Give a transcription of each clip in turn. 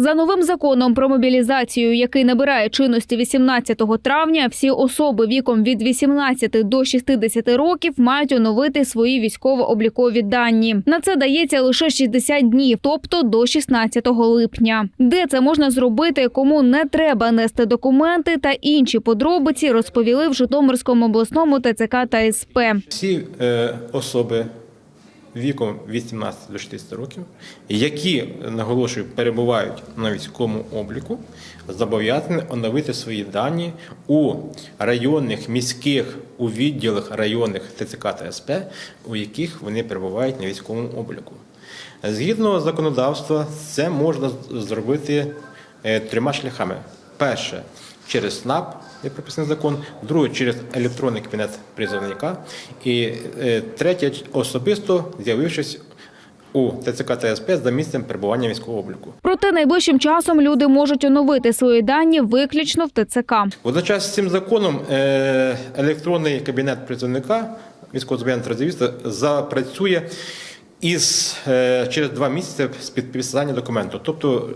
За новим законом про мобілізацію, який набирає чинності 18 травня, всі особи віком від 18 до 60 років мають оновити свої військово-облікові дані. На це дається лише 60 днів, тобто до 16 липня. Де це можна зробити, кому не треба нести документи та інші подробиці, розповіли в Житомирському обласному ТЦК та СП. Всі е, особи віком від 17 до 60 років, які, наголошую, перебувають на військовому обліку, зобов'язані оновити свої дані у районних, міських, у відділах районних ТЦК та СП, у яких вони перебувають на військовому обліку. Згідно законодавства, це можна зробити е, трьома шляхами. Перше через СНАП, як прописаний закон, друге через електронний кабінет призовника, і е, третє особисто з'явившись у ТЦК та СП за місцем перебування військового обліку. Проте найближчим часом люди можуть оновити свої дані виключно в ТЦК. Водночас з цим законом е, електронний кабінет призовника військовозобов'язаного резервіста запрацює із е, через два місяці з підписання документу. Тобто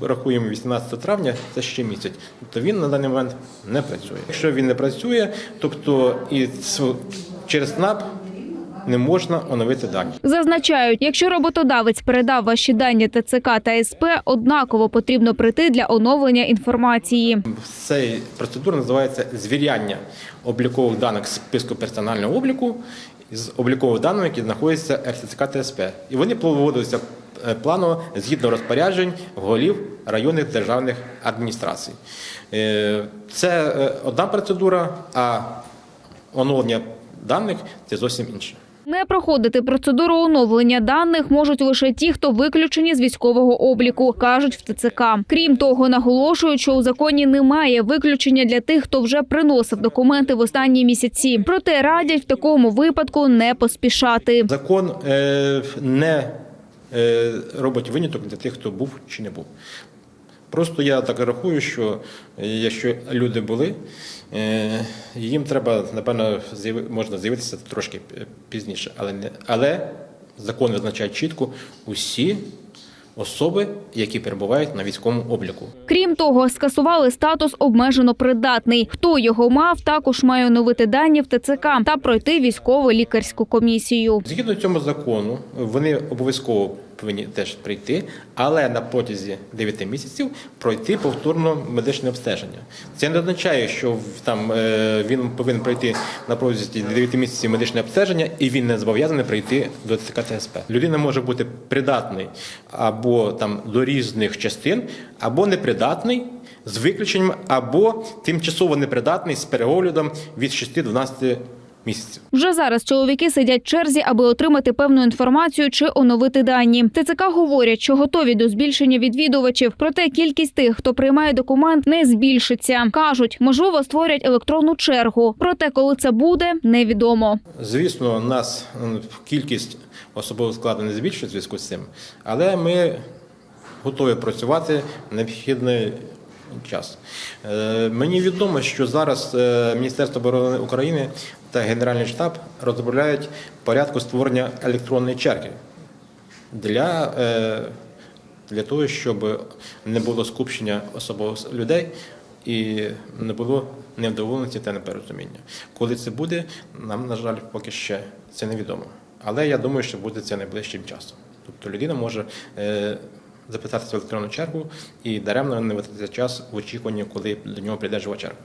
рахуємо 18 травня, це ще місяць. Тобто він на даний момент не працює. Якщо він не працює, тобто і через СНАП не можна оновити дані. Зазначають, якщо роботодавець передав ваші дані ТЦК та СП, однаково потрібно прийти для оновлення інформації. Цей процедура називається звіряння облікових даних з списку персонального обліку з облікових даних, які знаходяться в РТЦК та СП. І вони проводилися е, планово згідно розпоряджень голів районних державних адміністрацій. Е, Це е, одна процедура, а оновлення даних це зовсім інше. Не проходити процедуру оновлення даних можуть лише ті, хто виключені з військового обліку, кажуть в ТЦК. Крім того, наголошують, що у законі немає виключення для тих, хто вже приносив документи в останні місяці. Проте радять в такому випадку не поспішати. Закон е, не робить виняток для тих, хто був чи не був. Просто я так рахую, що е, якщо люди були, е, їм треба, напевно, можна з'явитися трошки пізніше. Але, але закон визначає чітко усі особи, які перебувають на військовому обліку. Крім того, скасували статус обмежено придатний. Хто його мав, також має оновити дані в ТЦК та пройти військово-лікарську комісію. Згідно цьому закону, вони обов'язково повинні теж прийти, але на протязі 9 місяців пройти повторно медичне обстеження. Це не означає, що там е, він повинен пройти на протязі 9 місяців медичне обстеження, і він не зобов'язаний прийти до ТСП. Людина може бути придатний або там до різних частин, або непридатний. З виключенням або тимчасово непридатний з переоглядом від 6 до 12 місяців. Вже зараз чоловіки сидять в черзі, аби отримати певну інформацію чи оновити дані. ТЦК говорять, що готові до збільшення відвідувачів, проте кількість тих, хто приймає документ, не збільшиться. кажуть, можливо, створять електронну чергу. Проте, коли це буде, невідомо. Звісно, у нас кількість особового складу не збільшує в зв'язку з цим, але ми готові працювати необхідний час. Е, Мені відомо, що зараз е, Міністерство оборони України та Генеральний штаб розробляють порядку створення електронної черги для, е, для того, щоб не було скупчення особових людей і не було невдоволеності та непорозуміння. Коли це буде, нам, на жаль, поки ще це невідомо. Але я думаю, що буде це найближчим часом. Тобто людина може записатися в електронну чергу і даремно не витратити час в очікуванні, коли до нього прийде жива черга.